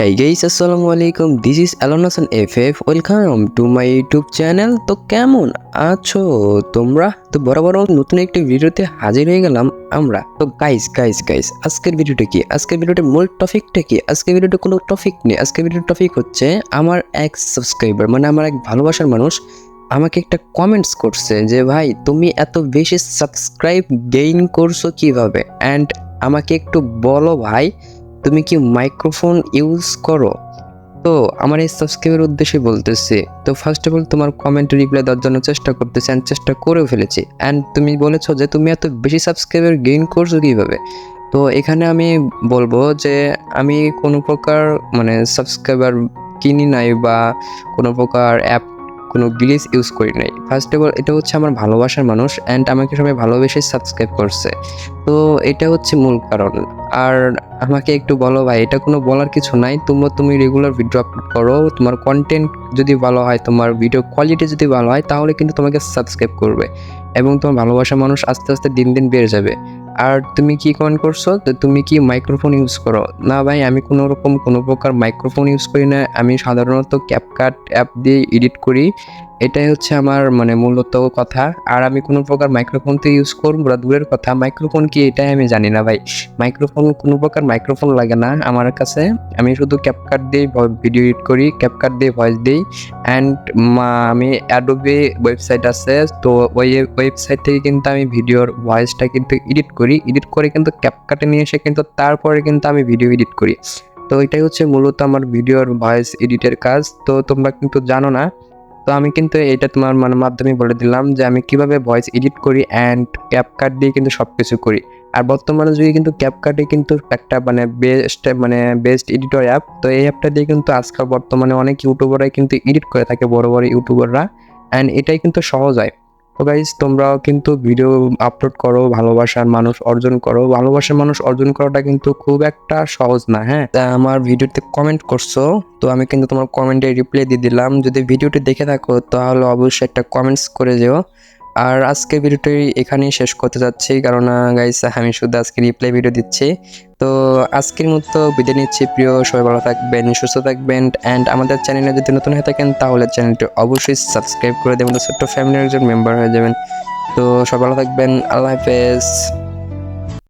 Hey guys, আসসালামু আলাইকুম this is Alan F F welcome to my YouTube channel তো কেমন আছো তোমরা? তো বরাবর নতুন একটি ভিডিওতে হাজির হয়ে গেলাম আমরা। তো গাইস গাইস গাইস আজকের ভিডিওটা কি? আজকের ভিডিওটার মূল টপিকটা কি? আজকের ভিডিওটা কোনো টপিক নেই। আজকের ভিডিওর টপিক হচ্ছে আমার এক সাবস্ক্রাইবার মানে আমার এক ভালোবাসার মানুষ আমাকে একটা কমেন্টস করছে যে ভাই তুমি এত বেশি সাবস্ক্রাইব গেইন করছ কীভাবে? অ্যান্ড আমাকে একটু বলো ভাই তুমি কি মাইক্রোফোন ইউজ করো? তো আমার এই সাবস্ক্রাইবের উদ্দেশ্যে বলতেছি, তো ফার্স্ট অফ অল তোমার কমেন্ট রিপ্লাই দেওয়ার জন্য চেষ্টা করতেছি অ্যান্ড চেষ্টা করেও ফেলেছি। অ্যান্ড তুমি বলেছ যে তুমি এত বেশি সাবস্ক্রাইবার গেইন করছ কীভাবে? তো এখানে আমি বলব যে আমি কোনো প্রকার মানে সাবস্ক্রাইবার কিনি নাই বা কোনো প্রকার অ্যাপ কোনো গ্লিস ইউজ করি নাই। ফার্স্ট অফ অল এটা হচ্ছে আমার ভালোবাসার মানুষ অ্যান্ড আমাকে সবাই ভালোবেসে সাবস্ক্রাইব করছে। তো এটা হচ্ছে মূল কারণ। আর আমাকে একটু বলো ভাই, এটা কোনো বলার কিছু নাই। তোমরা তুমি রেগুলার ভিডিও আপলোড করো, তোমার কন্টেন্ট যদি ভালো হয়, তোমার ভিডিও কোয়ালিটি যদি ভালো হয়, তাহলে কিন্তু তোমাকে সাবস্ক্রাইব করবে এবং তোমার ভালোবাসা মানুষ আস্তে আস্তে দিন দিন বেড়ে যাবে। আর তুমি কি কমেন্ট করছ? তো তুমি কি মাইক্রোফোন ইউজ করো? না ভাই, আমি কোনো রকম কোনো প্রকার মাইক্রোফোন ইউজ করি না। আমি সাধারণত ক্যাপকাট অ্যাপ দিয়ে এডিট করি। এটাই হচ্ছে আমার মানে মূলত কথা। আর আমি কোনো প্রকার মাইক্রোফোন তো ইউজ করব না দূরের কথা মাইক্রোফোন কি এটাই আমি জানি না ভাই। মাইক্রোফোন কোনো প্রকার মাইক্রোফোন লাগে না আমার কাছে। আমি শুধু ক্যাপকাট দিয়ে ভিডিও এডিট করি ক্যাপকাট দিয়ে ভয়েস দিই। অ্যান্ড আমি অ্যাডোবে ওয়েবসাইট আছে, তো ওই ওয়েবসাইট থেকে কিন্তু আমি ভিডিওর ভয়েসটা কিন্তু এডিট করি। এডিট করে কিন্তু ক্যাপকাটে নিয়ে এসে কিন্তু তারপরে কিন্তু আমি ভিডিও এডিট করি। তো এটাই হচ্ছে মূলত আমার ভিডিওর ভয়েস এডিটের কাজ। তো তোমরা কিন্তু জানো না তো আমি কিন্তু এটা তোমার মানে মাধ্যমে বলে দিলাম যে আমি কীভাবে ভয়েস এডিট করি অ্যান্ড ক্যাপকাট দিয়ে কিন্তু সব কিছু করি। আর বর্তমানে যদি কিন্তু ক্যাপকাটে কিন্তু একটা মানে বেস্ট মানে বেস্ট এডিটর অ্যাপ তো এই অ্যাপটা দিয়ে কিন্তু আজকাল বর্তমানে অনেক ইউটিউবাররাই কিন্তু এডিট করে থাকে, বড় বড় ইউটিউবাররা অ্যান্ড এটাই কিন্তু সহজ হয়। গাইজ তোমরাও কিন্তু ভিডিও আপলোড করো, ভালোবাসার মানুষ অর্জন করো। ভালোবাসার মানুষ অর্জন করাটা কিন্তু খুব একটা সহজ না হ্যাঁ? আমার ভিডিওতে কমেন্ট করছ, তো আমি কিন্তু তোমার কমেন্টে রিপ্লাই দিয়ে দিলাম। যদি ভিডিওটি দেখে থাকো, তাহলে অবশ্যই একটা কমেন্টস করে যেও। আর আজকের ভিডিওটি এখানেই শেষ করতে যাচ্ছি। কারণ গাইস আমি শুধু আজকে রিপ্লাই ভিডিও দিচ্ছি। তো আজকের মতো বিদায় নিচ্ছি। প্রিয়, সবাই ভালো থাকবেন, সুস্থ থাকবেন। অ্যান্ড আমাদের চ্যানেলে যদি নতুন হয়ে থাকেন, তাহলে চ্যানেলটি অবশ্যই সাবস্ক্রাইব করে দেবেন। ছোট্ট ফ্যামিলির একজন মেম্বার হয়ে যাবেন। তো সবাই ভালো থাকবেন। আল্লাহ হাফেজ।